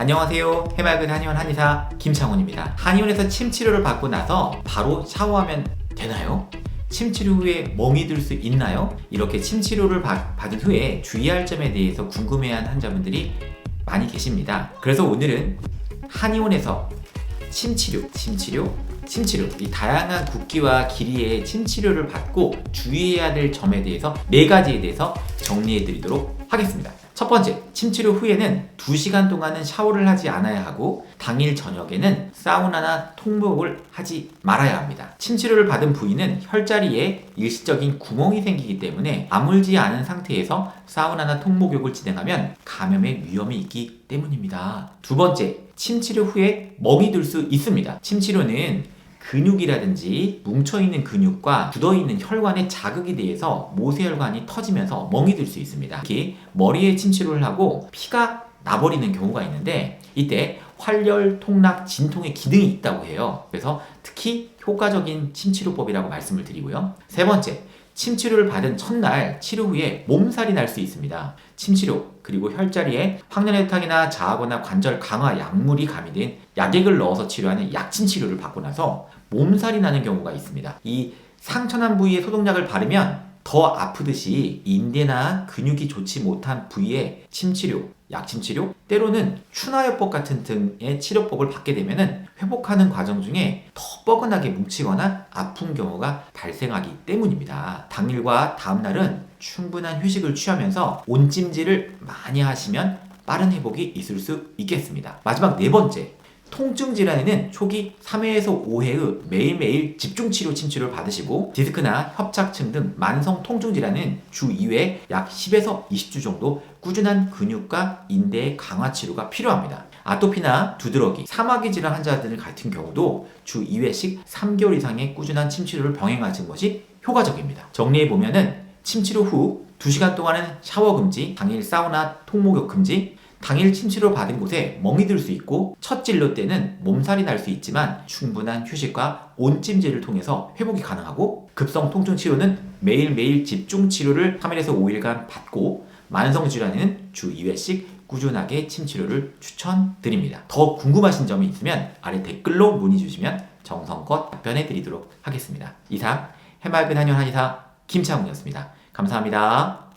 안녕하세요. 해맑은 한의원 한의사 김창훈입니다. 한의원에서 침 치료를 받고 나서 바로 샤워하면 되나요? 침 치료 후에 멍이 들 수 있나요? 이렇게 침 치료를 받, 받은 후에 주의할 점에 대해서 궁금해하는 환자분들이 많이 계십니다. 그래서 오늘은 한의원에서 침 치료, 침 치료, 침 치료 이 다양한 굵기와 길이의 침 치료를 받고 주의해야 될 점에 대해서 네 가지에 대해서 정리해 드리도록 하겠습니다. 첫 번째, 침 치료 후에는 2시간 동안은 샤워를 하지 않아야 하고 당일 저녁에는 사우나나 통목을 하지 말아야 합니다. 침 치료를 받은 부위는 혈자리에 일시적인 구멍이 생기기 때문에 아물지 않은 상태에서 사우나나 통목욕을 진행하면 감염의 위험이 있기 때문입니다. 두 번째, 침 치료 후에 멍이 들 수 있습니다. 침 치료는 근육이라든지 뭉쳐있는 근육과 굳어있는 혈관에 자극이 돼서 모세혈관이 터지면서 멍이 들 수 있습니다. 특히 머리에 침치료를 하고 피가 나버리는 경우가 있는데 이때 활열, 통락, 진통의 기능이 있다고 해요. 그래서 특히 효과적인 침치료법이라고 말씀을 드리고요. 세 번째, 침치료를 받은 첫날 치료 후에 몸살이 날 수 있습니다. 침치료 그리고 혈자리에 황련혈탕이나 자하거나 관절 강화 약물이 가미된 약액을 넣어서 치료하는 약침 치료를 받고 나서 몸살이 나는 경우가 있습니다. 이 상처난 부위에 소독약을 바르면 더 아프듯이 인대나 근육이 좋지 못한 부위에 침치료, 약침치료, 때로는 추나요법 같은 등의 치료법을 받게 되면 회복하는 과정 중에 더 뻐근하게 뭉치거나 아픈 경우가 발생하기 때문입니다. 당일과 다음날은 충분한 휴식을 취하면서 온찜질을 많이 하시면 빠른 회복이 있을 수 있겠습니다. 마지막 네 번째, 통증 질환에는 초기 3회에서 5회의 매일매일 집중치료 침치료를 받으시고 디스크나 협착증 등 만성 통증 질환은 주 2회 약 10에서 20주 정도 꾸준한 근육과 인대의 강화 치료가 필요합니다. 아토피나 두드러기, 사마귀 질환 환자들 같은 경우도 주 2회씩 3개월 이상의 꾸준한 침치료를 병행하는 것이 효과적입니다. 정리해 보면은 침치료 후 2시간 동안은 샤워 금지, 당일 사우나 통목욕 금지, 당일 침치료 받은 곳에 멍이 들 수 있고 첫 진료 때는 몸살이 날 수 있지만 충분한 휴식과 온찜질을 통해서 회복이 가능하고 급성 통증 치료는 매일매일 집중 치료를 3일에서 5일간 받고 만성 질환에는 주 2회씩 꾸준하게 침치료를 추천드립니다. 더 궁금하신 점이 있으면 아래 댓글로 문의 주시면 정성껏 답변해 드리도록 하겠습니다. 이상 해맑은 한의원 한의사 김창훈이었습니다. 감사합니다.